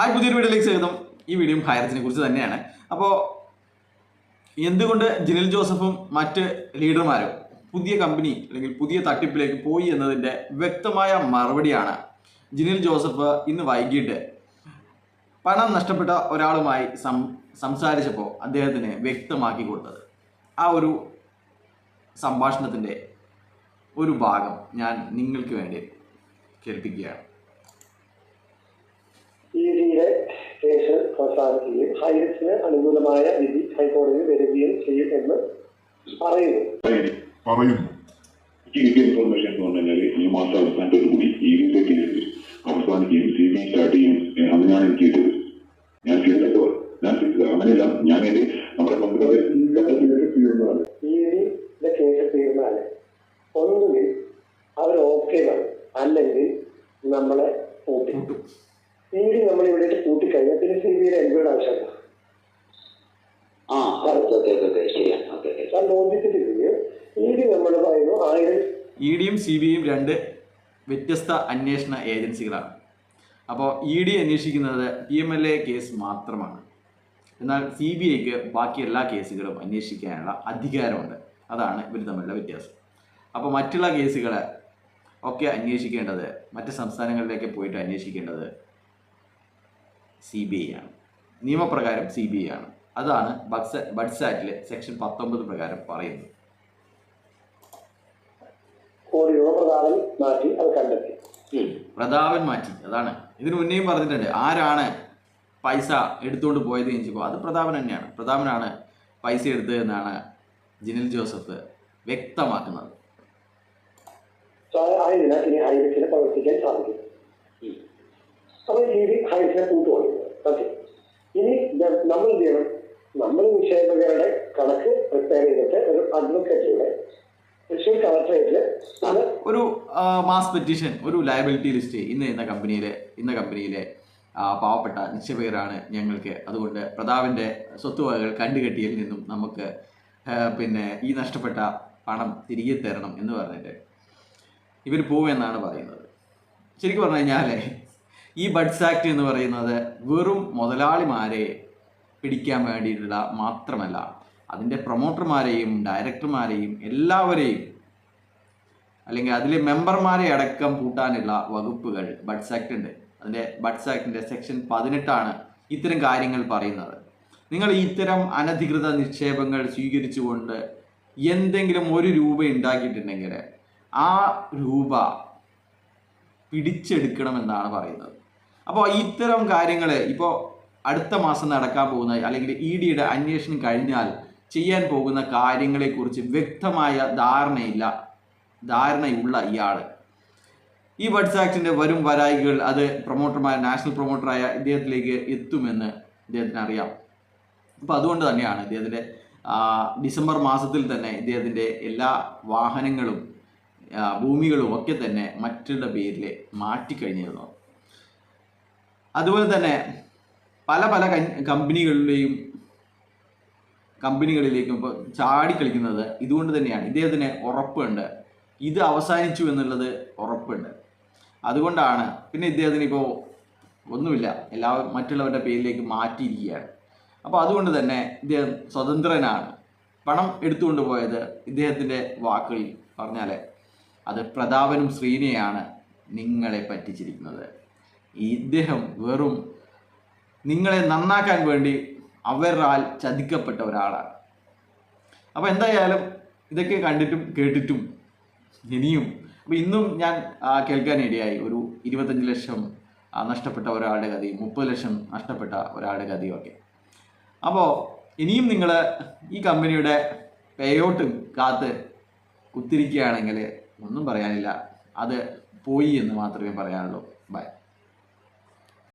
Hi പുതിയൊരു വീഡിയോയിലേക്ക് സ്വാഗതം. ഈ വീഡിയോയും ഹൈറത്തിനെ കുറിച്ച് തന്നെയാണ്. അപ്പോൾ എന്തുകൊണ്ട് ജിനിൽ ജോസഫും മറ്റ് ലീഡർമാരും പുതിയ കമ്പനി അല്ലെങ്കിൽ പുതിയ തട്ടിപ്പിലേക്ക് പോയി എന്നതിന്റെ വ്യക്തമായ മറുപടിയാണ് ജിനിൽ ജോസഫ് ഇന്ന് വൈകിട്ട് പണം നഷ്ടപ്പെട്ട ഒരാളുമായി സംസാരിച്ചപ്പോൾ അദ്ദേഹത്തിന് വ്യക്തമാക്കി കൊടുത്തത്. ആ ഒരു സംഭാഷണത്തിന്റെ ഒരു ഭാഗം ഞാൻ നിങ്ങൾക്ക് വേണ്ടി കേൾപ്പിക്കുകയാണ് ഇ ഡിയുടെ കേസ് അവസാനിക്കുകയും ഹൈറസിന് അനുകൂലമായ വിധി ഹൈക്കോടതി വരികയും ചെയ്യും എന്ന് പറയുന്നു. പറയുന്നു. എനിക്ക് കിട്ടിയ ഇൻഫർമേഷൻ എന്ന് പറഞ്ഞു കഴിഞ്ഞാൽ ഈ മാസം അവസാനത്തോടുകൂടി ഈ വിസ കേസ് അവസാനിക്കുകയും സി ബി സ്റ്റാർട്ട് ചെയ്യും അതിനാണ് എനിക്ക് കിട്ടിയത്. ഞാൻ കേട്ടപ്പോൾ ഞാൻ ചെയ്തത്. അങ്ങനെയല്ല ഞാൻ എന്റെ നമ്മുടെ തീർന്നതാണ് കേസ് തീർന്നാൽ ഒന്നുകിൽ അവർ ഓക്കെ വേണം അല്ലെങ്കിൽ നമ്മളെ പൂട്ടി. നമ്മൾ ഇ ഡി ആവശ്യമാണ് സി ബിയുടെ ആവശ്യമില്ല ആ ഓക്കെ ഓക്കെ ഓക്കെ ശരിയാണ് ഓക്കെ ഓക്കെ. ഞാൻ ലോജിച്ചിട്ടിരിക്കുകയും ഇ ഡി നമ്മൾ പറയുന്നു ആയിരം ഇ ഡിയും സി ബി ഐയും രണ്ട് വ്യത്യസ്ത അന്വേഷണ ഏജൻസികളാണ്. അപ്പോൾ ഇ ഡി അന്വേഷിക്കുന്നത് P M L A case മാത്രമാണ്. എന്നാൽ സി ബി ഐക്ക് ബാക്കി എല്ലാ കേസുകളും അന്വേഷിക്കാനുള്ള അധികാരമുണ്ട്. അതാണ് ഇവർ തമ്മിലുള്ള വ്യത്യാസം. അപ്പോൾ മറ്റുള്ള കേസുകൾ ഒക്കെ അന്വേഷിക്കേണ്ടത് മറ്റ് സംസ്ഥാനങ്ങളിലേക്ക് പോയിട്ട് അന്വേഷിക്കേണ്ടത് സി ബി ഐ ആണ്. നിയമപ്രകാരം സി ബി ഐ ആണ്. അതാണ് ബഡ്സ് ബഡ്സ് ആക്ടിലെ സെക്ഷൻ പത്തൊമ്പത് പ്രകാരം പറയുന്നത്. പ്രതാപൻ മാറ്റി. അതാണ്. ഇതിനു മുന്നേയും പറഞ്ഞിട്ടുണ്ട്. ആരാണ് പൈസ എടുത്തുകൊണ്ട് പോയത് എന്ന് ചോദിച്ചപ്പോൾ അത് പ്രതാപൻ തന്നെയാണ്. പ്രതാപനാണ് പൈസ എടുത്തത് എന്നാണ് ജിനിൽ ജോസഫ് വ്യക്തമാക്കുന്നത്. സോ ആയതിനാൽ ഇനി ഹൈറസിനെ പ്രവർത്തിക്കാൻ സാധിക്കും അപ്പോൾ രീതി ഹൈസിനെ കൂട്ടുകൊള്ളുന്നത് ഓക്കെ ഇനി നമ്മൾ എന്ത് ചെയ്യണം? നമ്മൾ നിക്ഷേപകരുടെ കണക്ക് പ്രിപ്പയർ ചെയ്തിട്ട് ഒരു അഡ്വക്കേറ്റിലൂടെ ഒരു മാസ് പെറ്റീഷൻ ഒരു ലയബിലിറ്റി ലിസ്റ്റ് ഇന്ന് ഇന്ന കമ്പനിയിലെ ഇന്ന കമ്പനിയിലെ പാവപ്പെട്ട നിക്ഷേപകരാണ് ഞങ്ങൾക്ക്. അതുകൊണ്ട് പ്രതാപന്റെ സ്വത്തുവകകൾ കണ്ടുകെട്ടിയിൽ നിന്നും നമുക്ക് പിന്നെ ഈ നഷ്ടപ്പെട്ട പണം തിരികെ തരണം എന്ന് പറഞ്ഞിട്ട് ഇവർ പോവുമെന്നാണ് പറയുന്നത്. ശരിക്കും പറഞ്ഞു കഴിഞ്ഞാൽ ഈ ബഡ്സ് ആക്ട് എന്ന് പറയുന്നത് വെറും മുതലാളിമാരെ പിടിക്കാൻ വേണ്ടിയിട്ടുള്ള മാത്രമല്ല അതിന്റെ പ്രൊമോട്ടർമാരെയും ഡയറക്ടർമാരെയും എല്ലാവരെയും അല്ലെങ്കിൽ അതിലെ മെമ്പർമാരെ അടക്കം പൂട്ടാനുള്ള വകുപ്പുകൾ ബഡ്സ് ആക്ട് ഉണ്ട്. അതിന്റെ ബഡ്സ് ആക്ടിന്റെ സെക്ഷൻ പതിനെട്ടാണ് ഇത്തരം കാര്യങ്ങൾ പറയുന്നത്. നിങ്ങൾ ഇത്തരം അനധികൃത നിക്ഷേപങ്ങൾ സ്വീകരിച്ചുകൊണ്ട് എന്തെങ്കിലും ഒരു രൂപ ഉണ്ടാക്കിയിട്ടുണ്ടെങ്കിൽ ആ രൂപ പിടിച്ചെടുക്കണമെന്നാണ് പറയുന്നത്. അപ്പോൾ ഇത്തരം കാര്യങ്ങൾ ഇപ്പോൾ അടുത്ത മാസം നടക്കാൻ പോകുന്ന അല്ലെങ്കിൽ ഇ ഡിയുടെ അന്വേഷണം കഴിഞ്ഞാൽ ചെയ്യാൻ പോകുന്ന കാര്യങ്ങളെക്കുറിച്ച് വ്യക്തമായ ധാരണയില്ല ധാരണയുള്ള ഇയാൾ ഈ ബഡ്സ് ആക്ടിന്റെ വരും വരായികൾ അത് പ്രൊമോട്ടർമാർ നാഷണൽ പ്രൊമോട്ടറായ ഇദ്ദേഹത്തിലേക്ക് എത്തുമെന്ന് ഇദ്ദേഹത്തിന് അറിയാം. അപ്പോൾ അതുകൊണ്ട് തന്നെയാണ് ഇദ്ദേഹത്തിന്റെ ഡിസംബർ മാസത്തിൽ തന്നെ ഇദ്ദേഹത്തിന്റെ എല്ലാ വാഹനങ്ങളും ഭൂമികളും ഒക്കെ തന്നെ മറ്റുള്ള പേരിൽ മാറ്റിക്കഴിഞ്ഞിരുന്നു. അതുപോലെ തന്നെ പല പല കമ്പനികളിലെയും കമ്പനികളിലേക്കും ഇപ്പോൾ ചാടിക്കളിക്കുന്നത് ഇതുകൊണ്ട് തന്നെയാണ്. ഇദ്ദേഹത്തിന് ഉറപ്പുണ്ട്. ഇത് അവസാനിച്ചു എന്നുള്ളത് ഉറപ്പുണ്ട്. അതുകൊണ്ടാണ് പിന്നെ ഇദ്ദേഹത്തിന് ഇപ്പോൾ ഒന്നുമില്ല. എല്ലാ മറ്റുള്ളവരുടെ പേരിലേക്ക് മാറ്റിയിരിക്കുകയാണ്. അപ്പോൾ അതുകൊണ്ട് തന്നെ ഇദ്ദേഹം സ്വതന്ത്രനാണ്. പണം എടുത്തുകൊണ്ട് പോയത് ഇദ്ദേഹത്തിന്റെ വാക്കുകളിൽ പറഞ്ഞാൽ അത് പ്രതാപനും ശ്രീനെയാണ് നിങ്ങളെ പറ്റിച്ചിരിക്കുന്നത്. ഇദ്ദേഹം വെറും നിങ്ങളെ നന്നാക്കാൻ വേണ്ടി അവരാൽ ചതിക്കപ്പെട്ട ഒരാളാണ്. അപ്പോൾ എന്തായാലും ഇതൊക്കെ കണ്ടിട്ടും കേട്ടിട്ടും ഇനിയും അപ്പൊ ഇന്നും ഞാൻ കേൾക്കാനിടയായി. ഒരു ഇരുപത്തഞ്ച് ലക്ഷം നഷ്ടപ്പെട്ട ഒരാളുടെ കഥയും മുപ്പത് ലക്ഷം നഷ്ടപ്പെട്ട ഒരാളുടെ കഥയും ഒക്കെ. അപ്പോൾ ഇനിയും നിങ്ങൾ ഈ കമ്പനിയുടെ പേയോട്ട് കാത്ത് കുത്തിരിക്കുകയാണെങ്കിൽ ഒന്നും പറയാനില്ല. അത് പോയി എന്ന് മാത്രമേ പറയാനുള്ളൂ. ബൈ